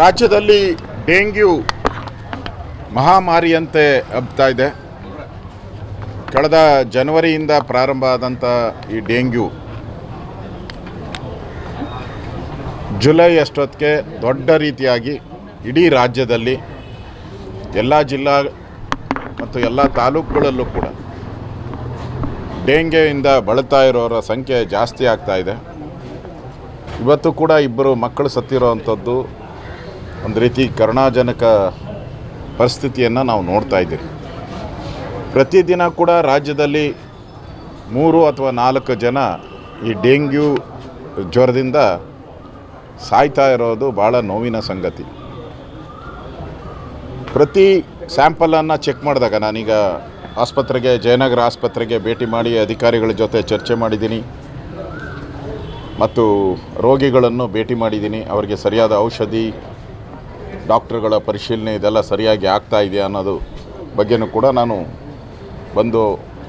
ರಾಜ್ಯದಲ್ಲಿ ಡೆಂಗ್ಯೂ ಮಹಾಮಾರಿಯಂತೆ ಹಬ್ತಾ ಇದೆ. ಕಳೆದ ಜನವರಿಯಿಂದ ಪ್ರಾರಂಭ ಆದಂಥ ಈ ಡೆಂಗ್ಯೂ ಜುಲೈ ಅಷ್ಟೊತ್ತಿಗೆ ದೊಡ್ಡ ರೀತಿಯಾಗಿ ಇಡೀ ರಾಜ್ಯದಲ್ಲಿ ಎಲ್ಲ ಜಿಲ್ಲಾ ಮತ್ತು ಎಲ್ಲ ತಾಲೂಕುಗಳಲ್ಲೂ ಕೂಡ ಡೆಂಗ್ಯೂಯಿಂದ ಬಳಲ್ತಾ ಇರೋರ ಸಂಖ್ಯೆ ಜಾಸ್ತಿ ಆಗ್ತಾ ಇದೆ. ಇವತ್ತು ಕೂಡ ಇಬ್ಬರು ಮಕ್ಕಳು ಸತ್ತಿರೋ ಅಂಥದ್ದು ಒಂದು ರೀತಿ ಕರುಣಾಜನಕ ಪರಿಸ್ಥಿತಿಯನ್ನು ನಾವು ನೋಡ್ತಾ ಇದ್ದೀವಿ ಪ್ರತಿದಿನ ಕೂಡ ರಾಜ್ಯದಲ್ಲಿ ಮೂರು ಅಥವಾ ನಾಲ್ಕು ಜನ ಈ ಡೆಂಗ್ಯೂ ಜ್ವರದಿಂದ ಸಾಯ್ತಾ ಇರೋದು ಭಾಳ ನೋವಿನ ಸಂಗತಿ. ಪ್ರತಿ ಸ್ಯಾಂಪಲನ್ನು ಚೆಕ್ ಮಾಡಿದಾಗ ನಾನೀಗ ಆಸ್ಪತ್ರೆಗೆ, ಜಯನಗರ ಆಸ್ಪತ್ರೆಗೆ ಭೇಟಿ ಮಾಡಿ ಅಧಿಕಾರಿಗಳ ಜೊತೆ ಚರ್ಚೆ ಮಾಡಿದ್ದೀನಿ. ಮತ್ತು ರೋಗಿಗಳನ್ನು ಭೇಟಿ ಮಾಡಿದ್ದೀನಿ. ಅವರಿಗೆ ಸರಿಯಾದ ಔಷಧಿ ಡಾಕ್ಟ್ರುಗಳ ಪರಿಶೀಲನೆ ಇದೆಲ್ಲ ಸರಿಯಾಗಿ ಆಗ್ತಾ ಇದೆಯಾ ಅನ್ನೋದು ಬಗ್ಗೆನೂ ಕೂಡ ನಾನು ಬಂದು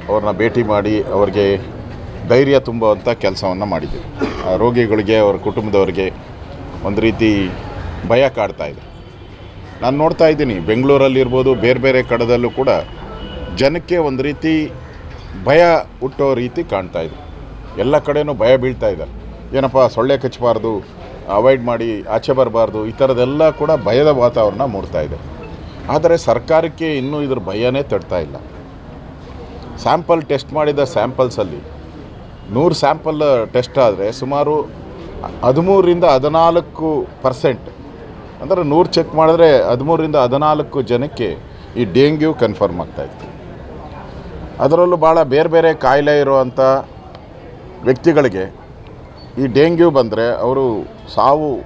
ಅವ್ರನ್ನ ಭೇಟಿ ಮಾಡಿ ಅವ್ರಿಗೆ ಧೈರ್ಯ ತುಂಬುವಂಥ ಕೆಲಸವನ್ನು ಆ ರೋಗಿಗಳಿಗೆ, ಅವ್ರ ಕುಟುಂಬದವರಿಗೆ ಒಂದು ರೀತಿ ಭಯ ಕಾಡ್ತಾ ಇದೆ. ನಾನು ನೋಡ್ತಾ ಇದ್ದೀನಿ ಬೆಂಗಳೂರಲ್ಲಿರ್ಬೋದು ಬೇರೆ ಬೇರೆ ಕಡೆದಲ್ಲೂ ಕೂಡ ಜನಕ್ಕೆ ಒಂದು ರೀತಿ ಭಯ ಹುಟ್ಟೋ ರೀತಿ ಕಾಣ್ತಾ ಇದೆ. ಎಲ್ಲ ಕಡೆಯೂ ಭಯ ಬೀಳ್ತಾ ಇದೆ. ಏನಪ್ಪ, ಸೊಳ್ಳೆ ಕಚ್ಚಬಾರ್ದು ಅವಾಯ್ಡ್ ಮಾಡಿ, ಆಚೆ ಬರಬಾರ್ದು, ಈ ಥರದ್ದೆಲ್ಲ ಕೂಡ ಭಯದ ವಾತಾವರಣ ಮೂಡ್ತಾ ಇದೆ. ಆದರೆ ಸರ್ಕಾರಕ್ಕೆ ಇನ್ನೂ ಇದ್ರ ಭಯನೇ ತಡ್ತಾ ಇಲ್ಲ. ಸ್ಯಾಂಪಲ್ ಟೆಸ್ಟ್ ಮಾಡಿದ ಸ್ಯಾಂಪಲ್ಸಲ್ಲಿ, ನೂರು ಸ್ಯಾಂಪಲ್ ಟೆಸ್ಟ್ ಆದರೆ ಸುಮಾರು ಹದಿಮೂರರಿಂದ ಹದಿನಾಲ್ಕು ಪರ್ಸೆಂಟ್, ಅಂದರೆ ನೂರು ಚೆಕ್ ಮಾಡಿದ್ರೆ ಹದಿಮೂರರಿಂದ ಹದಿನಾಲ್ಕು ಜನಕ್ಕೆ ಈ ಡೆಂಗ್ಯೂ ಕನ್ಫರ್ಮ್ ಆಗ್ತಾಯಿತ್ತು ಅದರಲ್ಲೂ ಭಾಳ ಬೇರೆ ಬೇರೆ ಕಾಯಿಲೆ ಇರುವಂಥ ವ್ಯಕ್ತಿಗಳಿಗೆ ಈ ಡೆಂಗ್ಯೂ ಬಂದರೆ ಅವರು ಸಾವು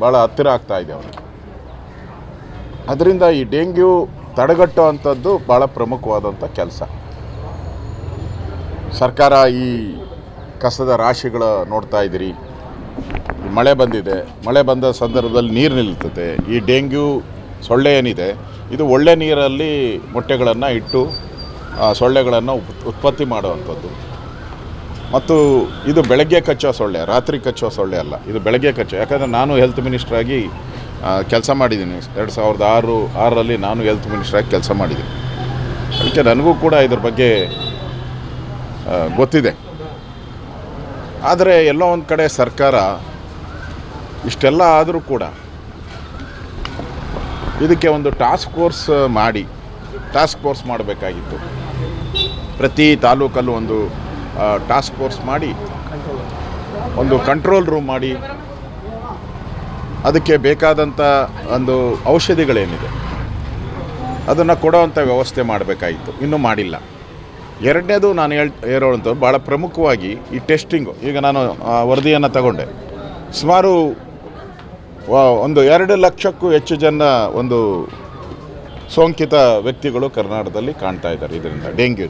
ಭಾಳ ಹತ್ತಿರ ಆಗ್ತಾ ಇದೆ ಅವರು ಅದರಿಂದ ಈ ಡೆಂಗ್ಯೂ ತಡೆಗಟ್ಟೋ ಅಂಥದ್ದು ಭಾಳ ಪ್ರಮುಖವಾದಂಥ ಕೆಲಸ. ಸರ್ಕಾರ ಈ ಕಸದ ರಾಶಿಗಳ ನೋಡ್ತಾ ಇದ್ದೀರಿ. ಮಳೆ ಬಂದಿದೆ. ಮಳೆ ಬಂದ ಸಂದರ್ಭದಲ್ಲಿ ನೀರು ನಿಲ್ತದೆ ಈ ಡೆಂಗ್ಯೂ ಸೊಳ್ಳೆ ಏನಿದೆ, ಇದು ಒಳ್ಳೆ ನೀರಲ್ಲಿ ಮೊಟ್ಟೆಗಳನ್ನು ಇಟ್ಟು ಸೊಳ್ಳೆಗಳನ್ನು ಉತ್- ಉತ್ಪತ್ತಿ ಮಾಡುವಂಥದ್ದು. ಮತ್ತು ಇದು ಬೆಳಗ್ಗೆ ಕಚ್ಚೋ ಸೊಳ್ಳೆ, ರಾತ್ರಿ ಕಚ್ಚುವ ಸೊಳ್ಳೆ ಅಲ್ಲ, ಇದು ಬೆಳಗ್ಗೆ ಕಚ್ಚೋ. ಯಾಕಂದರೆ ನಾನು ಹೆಲ್ತ್ ಮಿನಿಸ್ಟ್ರಾಗಿ ಕೆಲಸ ಮಾಡಿದ್ದೀನಿ. ಎರಡು ಸಾವಿರದ ಆರು, ಆರರಲ್ಲಿ ನಾನು ಹೆಲ್ತ್ ಮಿನಿಸ್ಟ್ರಾಗಿ ಕೆಲಸ ಮಾಡಿದ್ದೀನಿ. ಅದಕ್ಕೆ ನನಗೂ ಕೂಡ ಇದ್ರ ಬಗ್ಗೆ ಗೊತ್ತಿದೆ. ಆದರೆ ಎಲ್ಲೋ ಒಂದು ಕಡೆ ಸರ್ಕಾರ ಇಷ್ಟೆಲ್ಲ ಆದರೂ ಕೂಡ ಇದಕ್ಕೆ ಒಂದು ಟಾಸ್ಕ್ ಫೋರ್ಸ್ ಮಾಡಿ ಟಾಸ್ಕ್ ಫೋರ್ಸ್ ಮಾಡಬೇಕಾಗಿತ್ತು. ಪ್ರತಿ ತಾಲೂಕಲ್ಲೂ ಒಂದು ಟಾಸ್ಕ್ ಫೋರ್ಸ್ ಮಾಡಿ, ಒಂದು ಕಂಟ್ರೋಲ್ ರೂಮ್ ಮಾಡಿ, ಅದಕ್ಕೆ ಬೇಕಾದಂಥ ಒಂದು ಔಷಧಿಗಳೇನಿದೆ, ಅದನ್ನು ಕೊಡೋವಂಥ ವ್ಯವಸ್ಥೆ ಮಾಡಬೇಕಾಗಿತ್ತು ಇನ್ನೂ ಮಾಡಿಲ್ಲ. ಎರಡನೇದು ನಾನು ಹೇಳ್, ಹೇಳುವಂಥದ್ದು ಭಾಳ ಪ್ರಮುಖವಾಗಿ ಈ ಟೆಸ್ಟಿಂಗು ಈಗ ನಾನು ವರದಿಯನ್ನು ತಗೊಂಡೆ. ಸುಮಾರು ಒಂದು ಎರಡು ಲಕ್ಷಕ್ಕೂ ಹೆಚ್ಚು ಜನ ಒಂದು ಸೋಂಕಿತ ವ್ಯಕ್ತಿಗಳು ಕರ್ನಾಟಕದಲ್ಲಿ ಕಾಣ್ತಾ ಇದ್ದಾರೆ ಇದರಿಂದ ಡೆಂಗ್ಯೂ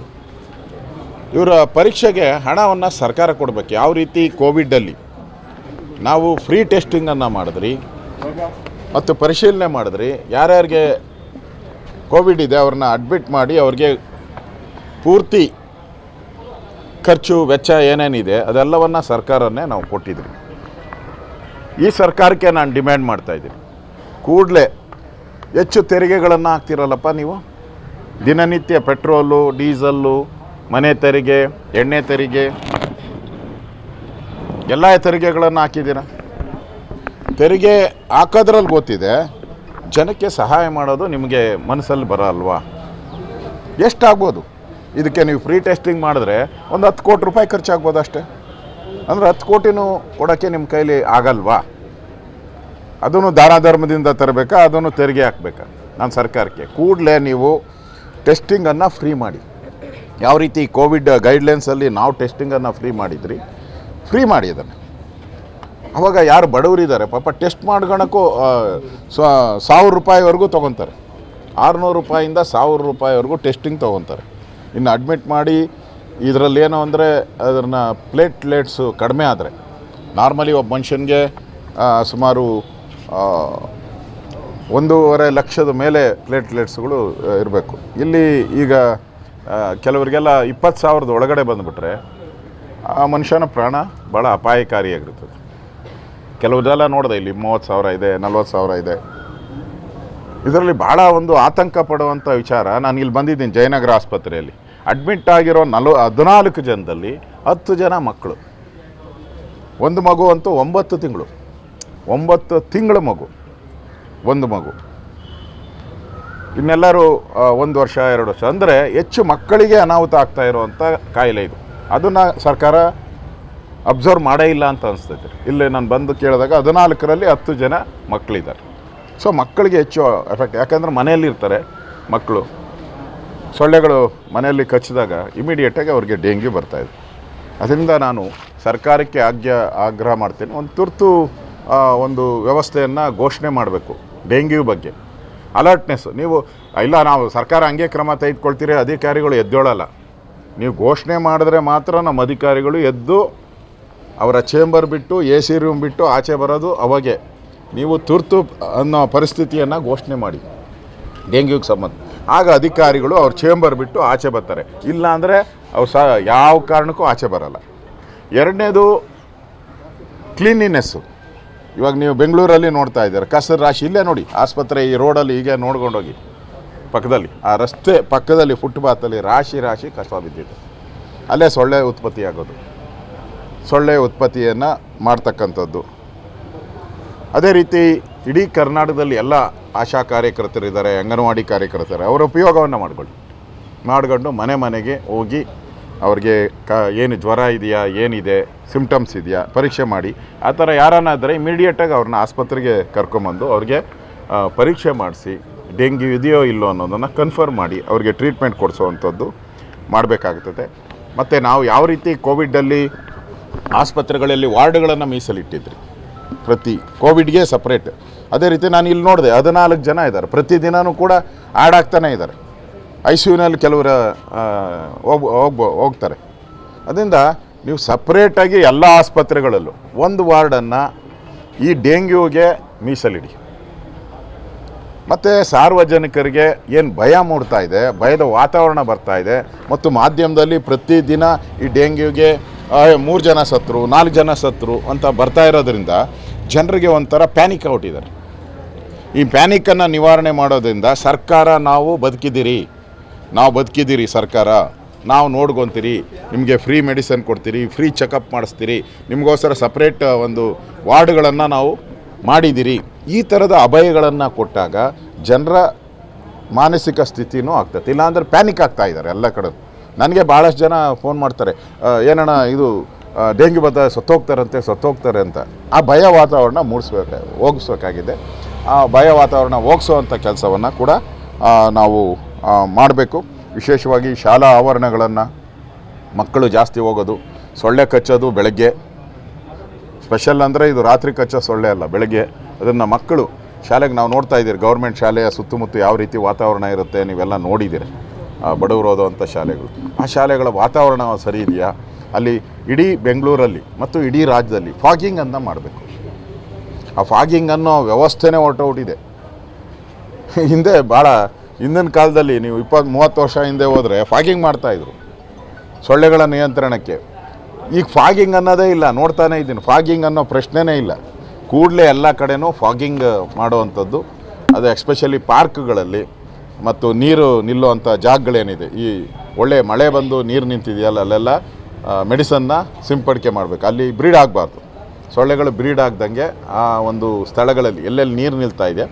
ಇವರ ಪರೀಕ್ಷೆಗೆ ಹಣವನ್ನು ಸರ್ಕಾರ ಕೊಡಬೇಕು. ಯಾವ ರೀತಿ ಕೋವಿಡಲ್ಲಿ ನಾವು ಫ್ರೀ ಟೆಸ್ಟಿಂಗನ್ನು ಮಾಡಿದ್ರಿ ಮತ್ತು ಪರಿಶೀಲನೆ ಮಾಡಿದ್ರಿ. ಯಾರ್ಯಾರಿಗೆ ಕೋವಿಡ್ ಇದೆ ಅವ್ರನ್ನ ಅಡ್ಮಿಟ್ ಮಾಡಿ ಅವ್ರಿಗೆ ಪೂರ್ತಿ ಖರ್ಚು, ವೆಚ್ಚ ಏನೇನಿದೆ ಅದೆಲ್ಲವನ್ನು ಸರ್ಕಾರನೇ ನಾವು ಕೊಟ್ಟಿದ್ರಿ. ಈ ಸರ್ಕಾರಕ್ಕೆ ನಾನು ಡಿಮ್ಯಾಂಡ್ ಮಾಡ್ತಾಯಿದ್ದೀನಿ ಕೂಡಲೇ ಹೆಚ್ಚು ತೆರಿಗೆಗಳನ್ನು ಹಾಕ್ತಿರಲ್ಲಪ್ಪ ನೀವು? ದಿನನಿತ್ಯ ಪೆಟ್ರೋಲು ಡೀಸಲ್ಲು ಮನೆ ತೆರಿಗೆ, ಎಣ್ಣೆ ತೆರಿಗೆ, ಎಲ್ಲ ತೆರಿಗೆಗಳನ್ನು ಹಾಕಿದ್ದೀರ? ತೆರಿಗೆ ಹಾಕೋದ್ರಲ್ಲಿ ಗೊತ್ತಿದೆ, ಜನಕ್ಕೆ ಸಹಾಯ ಮಾಡೋದು ನಿಮಗೆ ಮನಸ್ಸಲ್ಲಿ ಬರಲ್ವಾ? ಎಷ್ಟಾಗ್ಬೋದು? ಇದಕ್ಕೆ ನೀವು ಫ್ರೀ ಟೆಸ್ಟಿಂಗ್ ಮಾಡಿದ್ರೆ ಒಂದು ಹತ್ತು ಕೋಟಿ ರೂಪಾಯಿ ಖರ್ಚಾಗ್ಬೋದು ಅಷ್ಟೇ. ಅಂದರೆ ಹತ್ತು ಕೋಟಿನೂ ಕೊಡೋಕ್ಕೆ ನಿಮ್ಮ ಕೈಲಿ ಆಗಲ್ವಾ? ಅದನ್ನು ದಾನ ಧರ್ಮದಿಂದ ತರಬೇಕಾ, ಅದನ್ನು ತೆರಿಗೆ ಹಾಕಬೇಕಾ? ನಾನು ಸರ್ಕಾರಕ್ಕೆ. ಕೂಡಲೇ ನೀವು ಟೆಸ್ಟಿಂಗನ್ನು ಫ್ರೀ ಮಾಡಿ. ಯಾವ ರೀತಿ ಕೋವಿಡ್ ಗೈಡ್ಲೈನ್ಸಲ್ಲಿ ನಾವು ಟೆಸ್ಟಿಂಗನ್ನು ಫ್ರೀ ಮಾಡಿದ್ರಿ? ಫ್ರೀ ಮಾಡಿ ಅದನ್ನು. ಅವಾಗ ಯಾರು ಬಡವರಿದ್ದಾರೆ ಪಾಪ ಟೆಸ್ಟ್ ಮಾಡ್ಕೊಳಕ್ಕೂ ಸಾವಿರ ರೂಪಾಯಿವರೆಗೂ ತೊಗೊತಾರೆ. ಆರುನೂರು ರೂಪಾಯಿಂದ ಸಾವಿರ ರೂಪಾಯಿವರೆಗೂ ಟೆಸ್ಟಿಂಗ್ ತೊಗೊತಾರೆ. ಇನ್ನು ಅಡ್ಮಿಟ್ ಮಾಡಿ, ಇದರಲ್ಲಿ ಏನು ಅಂದರೆ, ಅದನ್ನ ಪ್ಲೇಟ್ಲೆಟ್ಸು ಕಡಿಮೆ ಆದರೆ. ನಾರ್ಮಲಿ ಒಬ್ಬ ಮನುಷ್ಯನಿಗೆ ಸುಮಾರು ಒಂದೂವರೆ ಲಕ್ಷದ ಮೇಲೆ ಪ್ಲೇಟ್ಲೆಟ್ಸ್ಗಳು ಇರಬೇಕು. ಇಲ್ಲಿ ಈಗ ಕೆಲವರಿಗೆಲ್ಲ ಇಪ್ಪತ್ತು ಸಾವಿರದ ಒಳಗಡೆ ಬಂದುಬಿಟ್ರೆ ಆ ಮನುಷ್ಯನ ಪ್ರಾಣ ಭಾಳ ಅಪಾಯಕಾರಿಯಾಗಿರ್ತದೆ. ಕೆಲವರೆಲ್ಲ ನೋಡಿದೆ ಇಲ್ಲಿ ಮೂವತ್ತು ಸಾವಿರ ಇದೆ, ನಲ್ವತ್ತು ಸಾವಿರ ಇದೆ. ಇದರಲ್ಲಿ ಭಾಳ ಒಂದು ಆತಂಕ ಪಡುವಂಥ ವಿಚಾರ. ನಾನು ಇಲ್ಲಿ ಬಂದಿದ್ದೀನಿ ಜಯನಗರ ಆಸ್ಪತ್ರೆಯಲ್ಲಿ. ಅಡ್ಮಿಟ್ ಆಗಿರೋ ನಲ್ವ, ಹದಿನಾಲ್ಕು ಜನದಲ್ಲಿ ಹತ್ತು ಜನ ಮಕ್ಕಳು. ಒಂದು ಮಗು ಅಂತೂ ಒಂಬತ್ತು ತಿಂಗಳು. ಒಂಬತ್ತು ತಿಂಗಳ ಮಗು. ಒಂದು ಮಗು. ಇನ್ನೆಲ್ಲರೂ ಒಂದು ವರ್ಷ, ಎರಡು ವರ್ಷ. ಅಂದರೆ ಹೆಚ್ಚು ಮಕ್ಕಳಿಗೆ ಅನಾಹುತ ಆಗ್ತಾ ಇರುವಂಥ ಕಾಯಿಲೆ ಇದು. ಅದನ್ನು ಸರ್ಕಾರ ಅಬ್ಸರ್ವ್ ಮಾಡೇ ಇಲ್ಲ ಅಂತ ಅನಿಸ್ತೈತೆ. ಇಲ್ಲಿ ನಾನು ಬಂದು ಕೇಳಿದಾಗ ಹದಿನಾಲ್ಕರಲ್ಲಿ ಹತ್ತು ಜನ ಮಕ್ಕಳಿದ್ದಾರೆ ಸೊ, ಮಕ್ಕಳಿಗೆ ಹೆಚ್ಚು ಎಫೆಕ್ಟ್ ಯಾಕಂದರೆ ಮನೆಯಲ್ಲಿ ಇರ್ತಾರೆ ಮಕ್ಕಳು. ಸೊಳ್ಳೆಗಳು ಮನೆಯಲ್ಲಿ ಕಚ್ಚಿದಾಗ ಇಮಿಡಿಯೇಟಾಗಿ ಅವ್ರಿಗೆ ಡೆಂಗ್ಯೂ ಬರ್ತಾಯಿದೆ ಅದರಿಂದ ನಾನು ಸರ್ಕಾರಕ್ಕೆ ಆಗ್ಯ, ಆಗ್ರಹ ಮಾಡ್ತೀನಿ. ಒಂದು ತುರ್ತು ಒಂದು ವ್ಯವಸ್ಥೆಯನ್ನು ಘೋಷಣೆ ಮಾಡಬೇಕು. ಡೆಂಗ್ಯೂ ಬಗ್ಗೆ. ಅಲರ್ಟ್ನೆಸ್ ನೀವು, ಇಲ್ಲ, ನಾವು ಸರ್ಕಾರ ಹಂಗೆ ಕ್ರಮ ತೆಗೆದುಕೊಳ್ತೀರಿ, ಅಧಿಕಾರಿಗಳು ಎದ್ದೇಳಲ್ಲ. ನೀವು ಘೋಷಣೆ ಮಾಡಿದ್ರೆ ಮಾತ್ರ ನಮ್ಮ ಅಧಿಕಾರಿಗಳು ಎದ್ದು ಅವರ ಚೇಂಬರ್ ಬಿಟ್ಟು ಎ ಸಿ ರೂಮ್ ಬಿಟ್ಟು ಆಚೆ ಬರೋದು ಅವಾಗೆ. ನೀವು ತುರ್ತು ಅನ್ನೋ ಪರಿಸ್ಥಿತಿಯನ್ನು ಘೋಷಣೆ ಮಾಡಿ. ಡೆಂಗ್ಯೂಗೆ ಸಂಬಂಧ. ಆಗ ಅಧಿಕಾರಿಗಳು ಅವ್ರ ಚೇಂಬರ್ ಬಿಟ್ಟು ಆಚೆ ಬರ್ತಾರೆ. ಇಲ್ಲ ಅಂದರೆ ಅವ್ರು ಸಹ ಯಾವ ಕಾರಣಕ್ಕೂ ಆಚೆ ಬರಲ್ಲ. ಎರಡನೇದು ಕ್ಲೀನಿನೆಸ್ಸು ಇವಾಗ ನೀವು ಬೆಂಗಳೂರಲ್ಲಿ ನೋಡ್ತಾ ಇದ್ದೀರ. ಕಸದ ರಾಶಿ ಇಲ್ಲೇ ನೋಡಿ. ಆಸ್ಪತ್ರೆ ಈ ರೋಡಲ್ಲಿ ಹೀಗೆ ನೋಡ್ಕೊಂಡೋಗಿ. ಪಕ್ಕದಲ್ಲಿ, ಆ ರಸ್ತೆ ಪಕ್ಕದಲ್ಲಿ ಫುಟ್ಪಾತಲ್ಲಿ ರಾಶಿ ರಾಶಿ ಕಸ ಬಿದ್ದಿದೆ. ಅಲ್ಲೇ ಸೊಳ್ಳೆ ಉತ್ಪತ್ತಿ ಆಗೋದು. ಸೊಳ್ಳೆ ಉತ್ಪತ್ತಿಯನ್ನು ಮಾಡ್ತಕ್ಕಂಥದ್ದು. ಅದೇ ರೀತಿ ಇಡೀ ಕರ್ನಾಟಕದಲ್ಲಿ ಎಲ್ಲ ಆಶಾ ಕಾರ್ಯಕರ್ತರಿದ್ದಾರೆ, ಅಂಗನವಾಡಿ ಕಾರ್ಯಕರ್ತರು. ಅವರ ಉಪಯೋಗವನ್ನು ಮಾಡ್ಕೊಳ್ಳಿ. ಮಾಡಿಕೊಂಡು ಮನೆ ಮನೆಗೆ ಹೋಗಿ ಅವ್ರಿಗೆ ಕ, ಏನು ಜ್ವರ ಇದೆಯಾ, ಏನಿದೆ ಸಿಮ್ಟಮ್ಸ್ ಇದೆಯಾ, ಪರೀಕ್ಷೆ ಮಾಡಿ. ಆ ಥರ ಯಾರನ್ನಾದರೆ ಇಮಿಡಿಯೇಟಾಗಿ ಅವ್ರನ್ನ ಆಸ್ಪತ್ರೆಗೆ ಕರ್ಕೊಂಬಂದು ಅವ್ರಿಗೆ ಪರೀಕ್ಷೆ ಮಾಡಿಸಿ, ಡೆಂಗ್ಯೂ ಇದೆಯೋ ಇಲ್ಲೋ ಅನ್ನೋದನ್ನು ಕನ್ಫರ್ಮ್ ಮಾಡಿ ಅವ್ರಿಗೆ ಟ್ರೀಟ್ಮೆಂಟ್ ಕೊಡಿಸುವಂಥದ್ದು ಮಾಡಬೇಕಾಗ್ತದೆ. ಮತ್ತು ನಾವು ಯಾವ ರೀತಿ ಕೋವಿಡಲ್ಲಿ ಆಸ್ಪತ್ರೆಗಳಲ್ಲಿ ವಾರ್ಡ್ಗಳನ್ನು ಮೀಸಲಿಟ್ಟಿದ್ರಿ? ಪ್ರತಿ ಕೋವಿಡ್ಗೆ ಸಪ್ರೇಟ್ ಅದೇ ರೀತಿ ನಾನು ಇಲ್ಲಿ ನೋಡಿದೆ, ಹದಿನಾಲ್ಕು ಜನ ಇದ್ದಾರೆ. ಪ್ರತಿದಿನವೂ ಕೂಡ ಆ್ಯಡ್ ಆಗ್ತಾನೆ ಇದ್ದಾರೆ. ಐ ಸಿ ಯುನಲ್ಲಿ ಕೆಲವರು ಹೋಗ್, ಹೋಗ್ಬ, ಹೋಗ್ತಾರೆ. ಅದರಿಂದ ನೀವು ಸಪ್ರೇಟಾಗಿ ಎಲ್ಲ ಆಸ್ಪತ್ರೆಗಳಲ್ಲೂ ಒಂದು ವಾರ್ಡನ್ನು ಈ ಡೆಂಗ್ಯೂಗೆ ಮೀಸಲಿಡಿ. ಮತ್ತು ಸಾರ್ವಜನಿಕರಿಗೆ ಏನು ಭಯ ಮೂಡ್ತಾ ಇದೆ, ಭಯದ ವಾತಾವರಣ ಬರ್ತಾ ಇದೆ, ಮತ್ತು ಮಾಧ್ಯಮದಲ್ಲಿ ಪ್ರತಿದಿನ ಈ ಡೆಂಗ್ಯೂಗೆ ಮೂರು ಜನ ಸತ್ರು, ನಾಲ್ಕು ಜನ ಸತ್ರು ಅಂತ ಬರ್ತಾ ಇರೋದ್ರಿಂದ ಜನರಿಗೆ ಒಂಥರ ಪ್ಯಾನಿಕ್ ಔಟಿದ್ದಾರೆ ಈ ಪ್ಯಾನಿಕ್ಕನ್ನು ನಿವಾರಣೆ ಮಾಡೋದ್ರಿಂದ ಸರ್ಕಾರ ನಾವು ಬದುಕಿದ್ದೀರಿ. ನಾವು ಬದುಕಿದ್ದೀರಿ ಸರ್ಕಾರ, ನಾವು ನೋಡ್ಕೊತೀರಿ, ನಿಮಗೆ ಫ್ರೀ ಮೆಡಿಸನ್ ಕೊಡ್ತೀರಿ ಫ್ರೀ ಚೆಕಪ್ ಮಾಡಿಸ್ತೀರಿ, ನಿಮಗೋಸ್ಕರ ಸಪ್ರೇಟ್ ಒಂದು ವಾರ್ಡ್ಗಳನ್ನು ನಾವು ಮಾಡಿದ್ದೀರಿ. ಈ ಥರದ ಅಭಯಗಳನ್ನು ಕೊಟ್ಟಾಗ ಜನರ ಮಾನಸಿಕ ಸ್ಥಿತಿನೂ ಆಗ್ತದೆ. ಇಲ್ಲಾಂದ್ರೆ ಪ್ಯಾನಿಕ್ ಆಗ್ತಾ ಇದ್ದಾರೆ ಎಲ್ಲ ಕಡೆ. ನನಗೆ ಭಾಳಷ್ಟು ಜನ ಫೋನ್ ಮಾಡ್ತಾರೆ ಏನಣ್ಣ ಇದು ಡೆಂಗ್ಯೂ ಬತ್ತ ಸತ್ತೋಗ್ತಾರಂತೆ, ಸತ್ತೋಗ್ತಾರೆ ಅಂತ. ಆ ಭಯ ವಾತಾವರಣ ಮೂಡಿಸ್ಬೇಕು, ಹೋಗಿಸ್ಬೇಕಾಗಿದೆ. ಆ ಭಯ ವಾತಾವರಣ ಹೋಗಿಸೋವಂಥ ಕೆಲಸವನ್ನು ಕೂಡ ನಾವು ಮಾಡಬೇಕು. ವಿಶೇಷವಾಗಿ ಶಾಲಾ ಆವರಣಗಳನ್ನು ಮಕ್ಕಳು ಜಾಸ್ತಿ ಹೋಗೋದು, ಸೊಳ್ಳೆ ಕಚ್ಚೋದು ಬೆಳಗ್ಗೆ. ಸ್ಪೆಷಲ್ ಅಂದರೆ ಇದು ರಾತ್ರಿ ಕಚ್ಚೋ ಸೊಳ್ಳೆ ಅಲ್ಲ, ಬೆಳಗ್ಗೆ. ಅದನ್ನು ಮಕ್ಕಳು ಶಾಲೆಗೆ ನಾವು ನೋಡ್ತಾ ಇದ್ದೀರಿ, ಗೌರ್ಮೆಂಟ್ ಶಾಲೆಯ ಸುತ್ತಮುತ್ತ ಯಾವ ರೀತಿ ವಾತಾವರಣ ಇರುತ್ತೆ ನೀವೆಲ್ಲ ನೋಡಿದ್ದೀರಿ. ಬಡವರು ಓದುವಂಥ ಶಾಲೆಗಳು. ಆ ಶಾಲೆಗಳ ವಾತಾವರಣ ಸರಿ ಇದೆಯಾ? ಅಲ್ಲಿ ಇಡೀ ಬೆಂಗಳೂರಲ್ಲಿ ಮತ್ತು ಇಡೀ ರಾಜ್ಯದಲ್ಲಿ ಫಾಗಿಂಗ್ ಅಂತ ಮಾಡಬೇಕು. ಆ ಫಾಗಿಂಗ್ ಅನ್ನೋ ವ್ಯವಸ್ಥೆನೇ ಹೊರಟೋಗ್ಬಿಟ್ಟಿದೆ. ಹಿಂದೆ ಭಾಳ ಹಿಂದಿನ ಕಾಲದಲ್ಲಿ ನೀವು ಇಪ್ಪತ್ತು ಮೂವತ್ತು ವರ್ಷ ಹಿಂದೆ ಹೋದರೆ ಫಾಗಿಂಗ್ ಮಾಡ್ತಾಯಿದ್ರು ಸೊಳ್ಳೆಗಳ ನಿಯಂತ್ರಣಕ್ಕೆ. ಈಗ ಫಾಗಿಂಗ್ ಅನ್ನೋದೇ ಇಲ್ಲ, ನೋಡ್ತಾನೇ ಇದ್ದೀನಿ. ಫಾಗಿಂಗ್ ಅನ್ನೋ ಪ್ರಶ್ನೆನೇ ಇಲ್ಲ. ಕೂಡಲೇ ಎಲ್ಲ ಕಡೆನೂ ಫಾಗಿಂಗ್ ಮಾಡುವಂಥದ್ದು. ಅದು ಎಕ್ಸ್ಪೆಷಲಿ ಪಾರ್ಕ್ಗಳಲ್ಲಿ ಮತ್ತು ನೀರು ನಿಲ್ಲುವಂಥ ಜಾಗಗಳೇನಿದೆ. ಈ ಒಳ್ಳೆ ಮಳೆ ಬಂದು ನೀರು ನಿಂತಿದೆಯಲ್ಲ, ಅಲ್ಲೆಲ್ಲ ಮೆಡಿಸನ್ನ ಸಿಂಪಡಿಕೆ ಮಾಡಬೇಕು. ಅಲ್ಲಿ ಬ್ರೀಡ್ ಆಗಬಾರ್ದು. ಸೊಳ್ಳೆಗಳು ಬ್ರೀಡ್ ಆಗ್ದಂಗೆ ಆ ಒಂದು ಸ್ಥಳಗಳಲ್ಲಿ ಎಲ್ಲೆಲ್ಲಿ ನೀರು ನಿಲ್ತಾ ಇದೆ,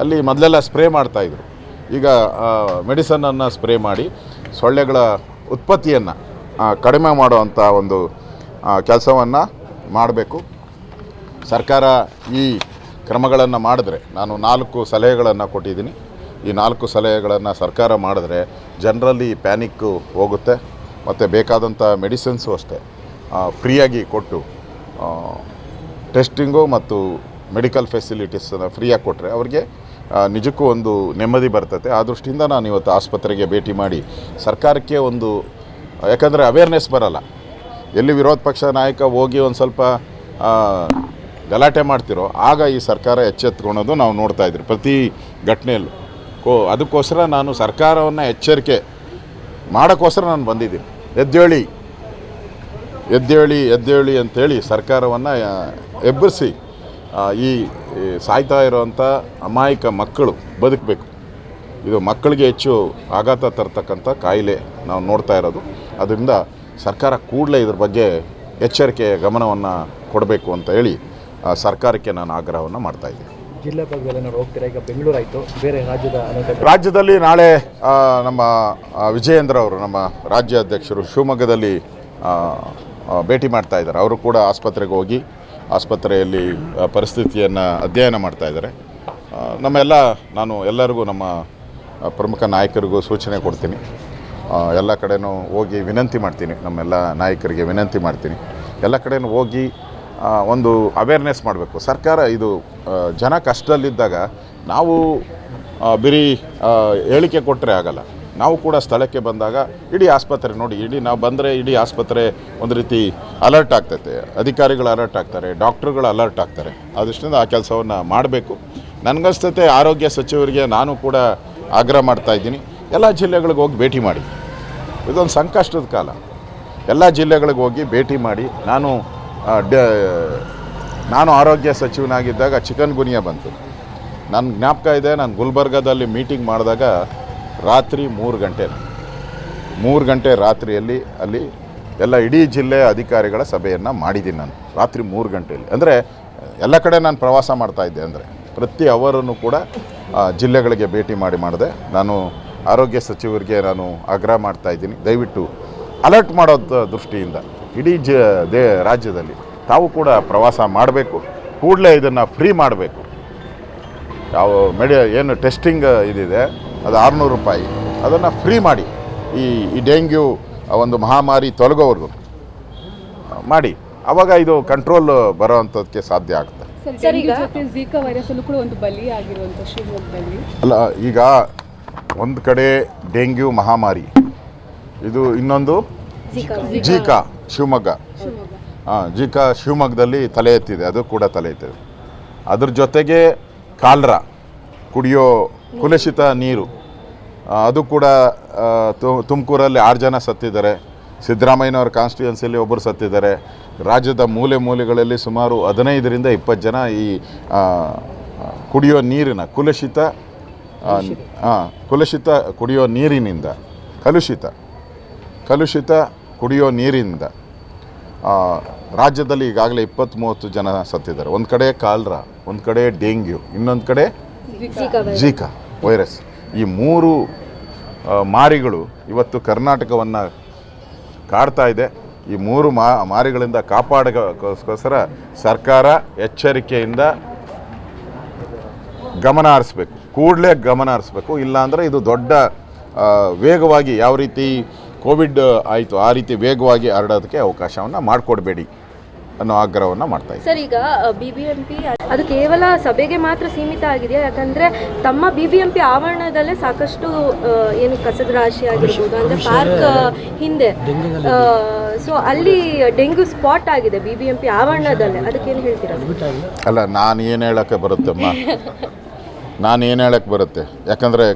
ಅಲ್ಲಿ ಮೊದಲೆಲ್ಲ ಸ್ಪ್ರೇ ಮಾಡ್ತಾಯಿದ್ರು ಈಗ ಮೆಡಿಸನನ್ನು ಸ್ಪ್ರೇ ಮಾಡಿ ಸೊಳ್ಳೆಗಳ ಉತ್ಪತ್ತಿಯನ್ನು ಕಡಿಮೆ ಮಾಡುವಂಥ ಒಂದು ಕೆಲಸವನ್ನು ಮಾಡಬೇಕು. ಸರ್ಕಾರ ಈ ಕ್ರಮಗಳನ್ನು ಮಾಡಿದ್ರೆ, ನಾನು ನಾಲ್ಕು ಸಲಹೆಗಳನ್ನು ಕೊಟ್ಟಿದ್ದೀನಿ. ಈ ನಾಲ್ಕು ಸಲಹೆಗಳನ್ನು ಸರ್ಕಾರ ಮಾಡಿದ್ರೆ ಜನರಲ್ಲಿ ಪ್ಯಾನಿಕ್ಕು ಹೋಗುತ್ತೆ, ಮತ್ತು ಬೇಕಾದಂಥ ಮೆಡಿಸಿನ್ಸು ಅಷ್ಟೇ ಫ್ರೀಯಾಗಿ ಕೊಟ್ಟು ಟೆಸ್ಟಿಂಗು ಮತ್ತು ಮೆಡಿಕಲ್ ಫೆಸಿಲಿಟೀಸನ್ನು ಫ್ರೀಯಾಗಿ ಕೊಟ್ಟರೆ ಅವ್ರಿಗೆ ನಿಜಕ್ಕೂ ಒಂದು ನೆಮ್ಮದಿ ಬರ್ತದೆ ಆ ದೃಷ್ಟಿಯಿಂದ ನಾನು ಇವತ್ತು ಆಸ್ಪತ್ರೆಗೆ ಭೇಟಿ ಮಾಡಿ ಸರ್ಕಾರಕ್ಕೆ ಒಂದು, ಯಾಕಂದರೆ ಅವೇರ್ನೆಸ್ ಬರಲ್ಲ. ಎಲ್ಲಿ ವಿರೋಧ ಪಕ್ಷ ನಾಯಕ ಹೋಗಿ ಒಂದು ಸ್ವಲ್ಪ ಗಲಾಟೆ ಮಾಡ್ತಿರೋ, ಆಗ ಈ ಸರ್ಕಾರ ಎಚ್ಚೆತ್ಕೊಳ್ಳೋದು ನಾವು ನೋಡ್ತಾ ಇದ್ರು ಪ್ರತಿ ಘಟನೆಯಲ್ಲೂ. ಕೋ, ಅದಕ್ಕೋಸ್ಕರ ನಾನು ಸರ್ಕಾರವನ್ನು ಎಚ್ಚರಿಕೆ ಮಾಡೋಕ್ಕೋಸ್ಕರ ನಾನು ಬಂದಿದ್ದೀನಿ. ಎದ್ದೇಳಿ ಎದ್ದೇಳಿ ಎದ್ದೇಳಿ ಅಂತೇಳಿ ಸರ್ಕಾರವನ್ನು ಎಬ್ಬರಿಸಿ ಈ ಈ ಸಾಯ್ತಾ ಇರೋವಂಥ ಅಮಾಯಕ ಮಕ್ಕಳು ಬದುಕಬೇಕು. ಇದು ಮಕ್ಕಳಿಗೆ ಹೆಚ್ಚು ಆಘಾತ ತರ್ತಕ್ಕಂಥ ಕಾಯಿಲೆ ನಾವು ನೋಡ್ತಾ ಇರೋದು. ಅದರಿಂದ ಸರ್ಕಾರ ಕೂಡಲೇ ಇದ್ರ ಬಗ್ಗೆ ಎಚ್ಚರಿಕೆ ಗಮನವನ್ನು ಕೊಡಬೇಕು ಅಂತ ಹೇಳಿ ಸರ್ಕಾರಕ್ಕೆ ನಾನು ಆಗ್ರಹವನ್ನು ಮಾಡ್ತಾಯಿದ್ದೀನಿ ಜಿಲ್ಲಾ ಭಾಗದಲ್ಲಿ ನಾವು ಹೋಗ್ತೀರಾ? ಈಗ ಬೆಂಗಳೂರು ಆಯಿತು. ಬೇರೆ ರಾಜ್ಯದ ಅನೇಕ ರಾಜ್ಯದಲ್ಲಿ ನಾಳೆ ನಮ್ಮ ವಿಜಯೇಂದ್ರ ಅವರು ನಮ್ಮ ರಾಜ್ಯಾಧ್ಯಕ್ಷರು ಶಿವಮೊಗ್ಗದಲ್ಲಿ ಭೇಟಿ ಮಾಡ್ತಾ ಇದ್ದಾರೆ. ಅವರು ಕೂಡ ಆಸ್ಪತ್ರೆಗೆ ಹೋಗಿ ಆಸ್ಪತ್ರೆಯಲ್ಲಿ ಪರಿಸ್ಥಿತಿಯನ್ನು ಅಧ್ಯಯನ ಮಾಡ್ತಾ ಇದ್ದಾರೆ. ನಮ್ಮೆಲ್ಲ, ನಾನು ಎಲ್ಲರಿಗೂ ನಮ್ಮ ಪ್ರಮುಖ ನಾಯಕರಿಗೂ ಸೂಚನೆ ಕೊಡ್ತೀನಿ. ಎಲ್ಲ ಕಡೆನೂ ಹೋಗಿ ವಿನಂತಿ ಮಾಡ್ತೀನಿ. ನಮ್ಮೆಲ್ಲ ನಾಯಕರಿಗೆ ವಿನಂತಿ ಮಾಡ್ತೀನಿ. ಎಲ್ಲ ಕಡೆನೂ ಹೋಗಿ ಒಂದು ಅವೇರ್ನೆಸ್ ಮಾಡಬೇಕು. ಸರ್ಕಾರ ಇದು ಜನ ಕಷ್ಟದಲ್ಲಿದ್ದಾಗ ನಾವು ಬರೀ ಹೇಳಿಕೆ ಕೊಟ್ಟರೆ ಆಗಲ್ಲ. ನಾವು ಕೂಡ ಸ್ಥಳಕ್ಕೆ ಬಂದಾಗ ಇಡೀ ಆಸ್ಪತ್ರೆ ನೋಡಿ, ಇಡೀ ನಾವು ಬಂದರೆ ಇಡೀ ಆಸ್ಪತ್ರೆ ಒಂದು ರೀತಿ ಅಲರ್ಟ್ ಆಗ್ತೈತೆ. ಅಧಿಕಾರಿಗಳು ಅಲರ್ಟ್ ಆಗ್ತಾರೆ ಡಾಕ್ಟ್ರುಗಳು ಅಲರ್ಟ್ ಆಗ್ತಾರೆ. ಅದೃಷ್ಟಿಂದ ಆ ಕೆಲಸವನ್ನು ಮಾಡಬೇಕು. ನನಗನ್ಸ್ತೈತೆ ಆರೋಗ್ಯ ಸಚಿವರಿಗೆ ನಾನು ಕೂಡ ಆಗ್ರಹ ಮಾಡ್ತಾ ಇದ್ದೀನಿ. ಎಲ್ಲ ಜಿಲ್ಲೆಗಳಿಗೆ ಹೋಗಿ ಭೇಟಿ ಮಾಡಿ. ಇದೊಂದು ಸಂಕಷ್ಟದ ಕಾಲ. ಎಲ್ಲ ಜಿಲ್ಲೆಗಳಿಗೆ ಹೋಗಿ ಭೇಟಿ ಮಾಡಿ. ನಾನು ನಾನು ಆರೋಗ್ಯ ಸಚಿವನಾಗಿದ್ದಾಗ ಚಿಕನ್ ಗುನಿಯಾ ಬಂತು. ನನ್ನ ಜ್ಞಾಪಕ ಇದೆ, ನಾನು ಗುಲ್ಬರ್ಗಾದಲ್ಲಿ ಮೀಟಿಂಗ್ ಮಾಡಿದಾಗ ರಾತ್ರಿ ಮೂರು ಗಂಟೆ ಮೂರು ಗಂಟೆ ರಾತ್ರಿಯಲ್ಲಿ ಅಲ್ಲಿ ಎಲ್ಲ ಇಡೀ ಜಿಲ್ಲೆ ಅಧಿಕಾರಿಗಳ ಸಭೆಯನ್ನು ಮಾಡಿದ್ದೀನಿ ನಾನು. ರಾತ್ರಿ ಮೂರು ಗಂಟೆಯಲ್ಲಿ. ಅಂದರೆ, ಎಲ್ಲ ಕಡೆ ನಾನು ಪ್ರವಾಸ ಮಾಡ್ತಾಯಿದ್ದೆ ಅಂದರೆ, ಪ್ರತಿ ಅವರನ್ನು ಕೂಡ ಜಿಲ್ಲೆಗಳಿಗೆ ಭೇಟಿ ಮಾಡಿ ಮಾಡಿದೆ. ನಾನು ಆರೋಗ್ಯ ಸಚಿವರಿಗೆ ನಾನು ಆಗ್ರಹ ಮಾಡ್ತಾಯಿದ್ದೀನಿ ದಯವಿಟ್ಟು ಅಲರ್ಟ್ ಮಾಡೋದ ದೃಷ್ಟಿಯಿಂದ. ಇಡೀ ಜ ದೇ ರಾಜ್ಯದಲ್ಲಿ ತಾವು ಕೂಡ ಪ್ರವಾಸ ಮಾಡಬೇಕು. ಕೂಡಲೇ ಇದನ್ನು ಫ್ರೀ ಮಾಡಬೇಕು. ಯಾವ ಮೆಡಿ ಏನು ಟೆಸ್ಟಿಂಗ್ ಇದಿದೆ. ಅದು ಆರುನೂರು ರೂಪಾಯಿ. ಅದನ್ನು ಫ್ರೀ ಮಾಡಿ. ಈ ಈ ಡೆಂಗ್ಯೂ ಆ ಒಂದು ಮಹಾಮಾರಿ ತೊಲಗೋವರೆಗೂ. ಮಾಡಿ. ಅವಾಗ ಇದು ಕಂಟ್ರೋಲ್ ಬರೋವಂಥದ್ದಕ್ಕೆ ಸಾಧ್ಯ ಆಗುತ್ತೆ ಅಲ್ಲೂ ಕೂಡ ಒಂದು ಬಲಿ ಆಗಿರುವಂತ ಶಿವಮೊಗ್ಗದಲ್ಲಿ. ಅಲ್ಲ ಈಗ ಒಂದು ಕಡೆ ಡೆಂಗ್ಯೂ ಮಹಾಮಾರಿ. ಇದು ಇನ್ನೊಂದು ಜೀಕಾ ಶಿವಮೊಗ್ಗ. ಶಿವಮೊಗ್ಗ. ಹಾಂ ಜೀಕಾ ಶಿವಮೊಗ್ಗದಲ್ಲಿ ತಲೆ ಎತ್ತಿದೆ. ಅದು ಕೂಡ ತಲೆ ಎತ್ತಿದೆ. ಅದ್ರ ಜೊತೆಗೆ ಕಾಲ್ರ. ಕುಡಿಯೋ ಕುಲುಷಿತ ನೀರು. ಅದು ಕೂಡ ತುಮಕೂರಲ್ಲಿ ಆರು ಜನ ಸತ್ತಿದ್ದಾರೆ. ಸಿದ್ದರಾಮಯ್ಯನವರ ಕಾನ್ಸ್ಟಿಟ್ಯೂನ್ಸಿಯಲ್ಲಿ ಒಬ್ಬರು ಸತ್ತಿದ್ದಾರೆ. ರಾಜ್ಯದ ಮೂಲೆ ಮೂಲೆಗಳಲ್ಲಿ ಸುಮಾರು ಹದಿನೈದರಿಂದ ಇಪ್ಪತ್ತು ಜನ ಈ ಕುಡಿಯೋ ನೀರಿನ ಕುಲುಷಿತ ಹಾಂ ಕುಲುಷಿತ ಕುಡಿಯೋ ನೀರಿನಿಂದ ಕಲುಷಿತ ಕಲುಷಿತ ಕುಡಿಯೋ ನೀರಿನಿಂದ ಆ, ರಾಜ್ಯದಲ್ಲಿ ಈಗಾಗಲೇ ಇಪ್ಪತ್ತ್ ಮೂವತ್ತು ಜನ ಸತ್ತಿದ್ದಾರೆ. ಒಂದು ಕಡೆ ಕಾಲ್ರ ಒಂದು ಕಡೆ ಡೆಂಗ್ಯೂ ಇನ್ನೊಂದು ಕಡೆ ಜೀಕಾ ವೈರಸ್ ಈ ಮೂರು ಮಾರಿಗಳು ಇವತ್ತು ಕರ್ನಾಟಕವನ್ನು ಕಾಡ್ತಾ ಇದೆ. ಈ ಮೂರು ಮಾ, ಮಾರಿಗಳಿಂದ ಕಾಪಾಡೋಕ್ಕೋಸ್ಕರ ಸರ್ಕಾರ ಎಚ್ಚರಿಕೆಯಿಂದ ಗಮನ ಹರಿಸ್ಬೇಕು. ಕೂಡಲೇ ಗಮನ ಹರಿಸ್ಬೇಕು. ಇಲ್ಲಾಂದರೆ ಇದು ದೊಡ್ಡ ವೇಗವಾಗಿ ಯಾವ ರೀತಿ ಕೋವಿಡ್ ಆಯಿತು ಆ ರೀತಿ ವೇಗವಾಗಿ ಹರಡೋದಕ್ಕೆ ಅವಕಾಶವನ್ನು ಮಾಡಿಕೊಡ್ಬೇಡಿ. ಅನ್ನೋ ಆಗ್ರಹವನ್ನು ಮಾಡ್ತಾ ಇದ್ದೀವಿ ಸರ್ ಈಗ ಬಿ ಬಿ ಎಂ ಪಿ ಅದು ಕೇವಲ ಸಭೆಗೆ ಮಾತ್ರ ಸೀಮಿತ ಆಗಿದೆಯಾ? ಯಾಕಂದ್ರೆ ತಮ್ಮ ಬಿ ಬಿ ಎಂ ಪಿ ಆವರಣದಲ್ಲೇ ಸಾಕಷ್ಟು ಏನು ಕಸದ ರಾಶಿ ಆಗಿರ್ಬೋದು ಅಂದ್ರೆ ಪಾರ್ಕ್ ಹಿಂದೆ ಸೊ ಅಲ್ಲಿ ಡೆಂಗ್ಯೂ ಸ್ಪಾಟ್ ಆಗಿದೆ ಬಿ ಬಿ ಎಂ ಪಿ ಆವರಣದಲ್ಲೇ. ಅದಕ್ಕೇನು ಹೇಳ್ತೀರಾ? ಅಲ್ಲ ನಾನು ಏನು ಹೇಳೋಕ್ಕೆ ಬರುತ್ತಮ್ಮ? ನಾನು ಏನು ಹೇಳಕ್ಕೆ ಬರುತ್ತೆ? ಯಾಕಂದರೆ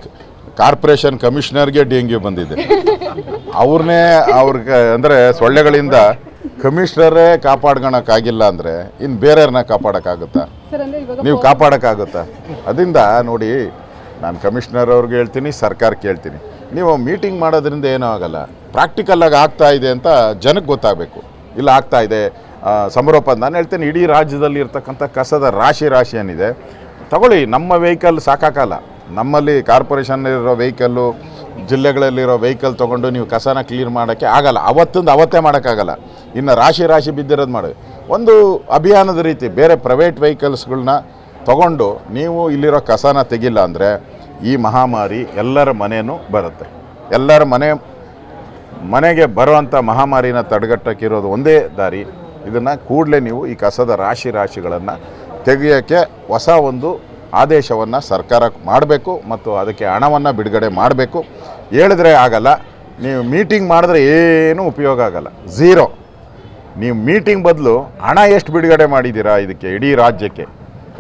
ಕಾರ್ಪೊರೇಷನ್ ಕಮಿಷನರ್ಗೆ ಡೆಂಗ್ಯೂ ಬಂದಿದೆ. ಅವ್ರನ್ನೇ ಅವ್ರಿಗೆ ಅಂದರೆ ಸೊಳ್ಳೆಗಳಿಂದ ಕಮಿಷನರೇ ಕಾಪಾಡ್ಕೊಳಕ್ಕಾಗಿಲ್ಲ ಅಂದರೆ ಇನ್ನು ಬೇರೆಯವ್ರನ್ನ ಕಾಪಾಡೋಕ್ಕಾಗುತ್ತಾ? ನೀವು ಕಾಪಾಡೋಕ್ಕಾಗುತ್ತಾ? ಅದರಿಂದ ನೋಡಿ ನಾನು ಕಮಿಷನರ್ ಅವ್ರಿಗೆ ಹೇಳ್ತೀನಿ ಸರ್ಕಾರಕ್ಕೆ ಹೇಳ್ತೀನಿ. ನೀವು ಮೀಟಿಂಗ್ ಮಾಡೋದ್ರಿಂದ ಏನೂ ಆಗಲ್ಲ. ಪ್ರಾಕ್ಟಿಕಲ್ಲಾಗಿ ಆಗ್ತಾ ಇದೆ ಅಂತ ಜನಕ್ಕೆ ಗೊತ್ತಾಗಬೇಕು. ಇಲ್ಲ ಆಗ್ತಾ ಇದೆ ಸಮರೋಪ ನಾನು ಹೇಳ್ತೀನಿ ಇಡೀ ರಾಜ್ಯದಲ್ಲಿ ಇರ್ತಕ್ಕಂಥ ಕಸದ ರಾಶಿ ರಾಶಿ ಏನಿದೆ ತಗೊಳ್ಳಿ ನಮ್ಮ ವೆಹಿಕಲ್ ಸಾಕಾಗಲ್ಲ ನಮ್ಮಲ್ಲಿ ಕಾರ್ಪೊರೇಷನ್ ಇರೋ ವೆಹಿಕಲ್ಲು ಜಿಲ್ಲೆಗಳಲ್ಲಿರೋ ವೆಹಿಕಲ್ ತೊಗೊಂಡು ನೀವು ಕಸನ ಕ್ಲೀನ್ ಮಾಡೋಕ್ಕೆ ಆಗಲ್ಲ. ಅವತ್ತಿಂದ ಅವತ್ತೇ ಮಾಡೋಕ್ಕಾಗಲ್ಲ. ಇನ್ನು ರಾಶಿ ರಾಶಿ ಬಿದ್ದಿರೋದು ಮಾಡಿ. ಒಂದು ಅಭಿಯಾನದ ರೀತಿ ಬೇರೆ ಪ್ರೈವೇಟ್ ವೆಹಿಕಲ್ಸ್ಗಳನ್ನ ತಗೊಂಡು ನೀವು ಇಲ್ಲಿರೋ ಕಸನ ತೆಗಿಲ್ಲ ಅಂದರೆ ಈ ಮಹಾಮಾರಿ ಎಲ್ಲರ ಮನೆಯೂ ಬರುತ್ತೆ. ಎಲ್ಲರ ಮನೆ, ಮನೆಗೆ ಬರುವಂಥ ಮಹಾಮಾರಿನ ತಡೆಗಟ್ಟಕ್ಕಿರೋದು ಒಂದೇ ದಾರಿ. ಇದನ್ನು ಕೂಡಲೇ ನೀವು ಈ ಕಸದ ರಾಶಿ ರಾಶಿಗಳನ್ನು ತೆಗೆಯೋಕ್ಕೆ ಹೊಸ ಒಂದು ಆದೇಶವನ್ನು ಸರ್ಕಾರ ಮಾಡಬೇಕು ಮತ್ತು ಅದಕ್ಕೆ ಹಣವನ್ನು ಬಿಡುಗಡೆ ಮಾಡಬೇಕು. ಹೇಳಿದ್ರೆ ಆಗಲ್ಲ. ನೀವು ಮೀಟಿಂಗ್ ಮಾಡಿದ್ರೆ ಏನೂ ಉಪಯೋಗ ಆಗಲ್ಲ. ಝೀರೋ ನೀವು ಮೀಟಿಂಗ್ ಬದಲು ಹಣ ಎಷ್ಟು ಬಿಡುಗಡೆ ಮಾಡಿದ್ದೀರಾ ಇದಕ್ಕೆ, ಇಡೀ ರಾಜ್ಯಕ್ಕೆ?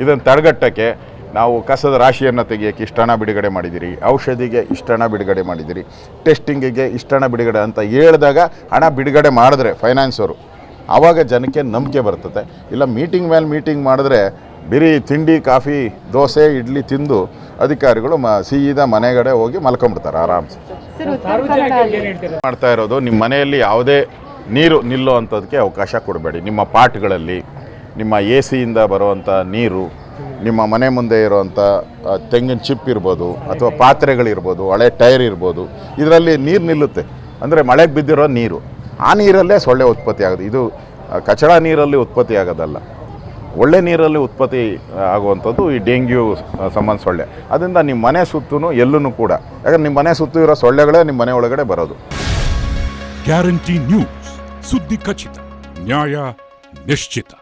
ಇದನ್ನು ತಡೆಗಟ್ಟಕ್ಕೆ ನಾವು ಕಸದ ರಾಶಿಯನ್ನು ತೆಗಿಯೋಕ್ಕೆ ಇಷ್ಟು ಹಣ ಬಿಡುಗಡೆ ಮಾಡಿದ್ದೀರಿ. ಔಷಧಿಗೆ ಇಷ್ಟು ಹಣ ಬಿಡುಗಡೆ ಮಾಡಿದ್ದೀರಿ. ಟೆಸ್ಟಿಂಗಿಗೆ ಇಷ್ಟು ಹಣ ಬಿಡುಗಡೆ ಅಂತ ಹೇಳಿದಾಗ ಹಣ ಬಿಡುಗಡೆ ಮಾಡಿದ್ರೆ ಫೈನಾನ್ಸವರು ಆವಾಗ ಜನಕ್ಕೆ ನಂಬಿಕೆ ಬರ್ತದೆ. ಇಲ್ಲ ಮೀಟಿಂಗ್ ಮೇಲೆ ಮೀಟಿಂಗ್ ಮಾಡಿದ್ರೆ ಬಿರಿ ತಿಂಡಿ ಕಾಫಿ ದೋಸೆ ಇಡ್ಲಿ ತಿಂದು ಅಧಿಕಾರಿಗಳು ಮ ಸೀದಾ ಮನೆಗಡೆ ಹೋಗಿ ಮಲ್ಕೊಂಬಿಡ್ತಾರೆ ಆರಾಮ್ಸೆ. ಮಾಡ್ತಾ ಇರೋದು ನಿಮ್ಮ ಮನೆಯಲ್ಲಿ ಯಾವುದೇ ನೀರು ನಿಲ್ಲೋ ಅಂಥದ್ದಕ್ಕೆ ಅವಕಾಶ ಕೊಡಬೇಡಿ. ನಿಮ್ಮ ಪಾಟ್ಗಳಲ್ಲಿ ನಿಮ್ಮ ಎ ಸಿಯಿಂದ ಬರುವಂಥ ನೀರು ನಿಮ್ಮ ಮನೆ ಮುಂದೆ ಇರುವಂಥ ತೆಂಗಿನ ಚಿಪ್ ಇರ್ಬೋದು ಅಥವಾ ಪಾತ್ರೆಗಳಿರ್ಬೋದು ಹಳೆ ಟೈರ್ ಇರ್ಬೋದು ಇದರಲ್ಲಿ ನೀರು ನಿಲ್ಲುತ್ತೆ. ಅಂದರೆ ಮಳೆಗೆ ಬಿದ್ದಿರೋ ನೀರು. ಆ ನೀರಲ್ಲೇ ಸೊಳ್ಳೆ ಉತ್ಪತ್ತಿ ಆಗೋದು ಇದು ಕಚಡ ನೀರಲ್ಲಿ ಉತ್ಪತ್ತಿ ಆಗೋದಲ್ಲ ಒಳ್ಳೆ ನೀರಲ್ಲಿ ಉತ್ಪತ್ತಿ ಆಗುವಂಥದ್ದು ಈ ಡೆಂಗ್ಯೂ ಸಂಬಂಧ ಸೊಳ್ಳೆ. ಅದರಿಂದ ನಿಮ್ಮ ಮನೆ ಸುತ್ತೂ ಎಲ್ಲೂ ಕೂಡ. ಯಾಕಂದ್ರೆ ನಿಮ್ಮ ಮನೆ ಸುತ್ತೂ ಇರೋ ಸೊಳ್ಳೆಗಳೇ ನಿಮ್ಮ ಮನೆ ಒಳಗಡೆ ಬರೋದು. Guarantee news. ಸುದ್ದಿ ಖಚಿತ. ನ್ಯಾಯ ನಿಶ್ಚಿತ.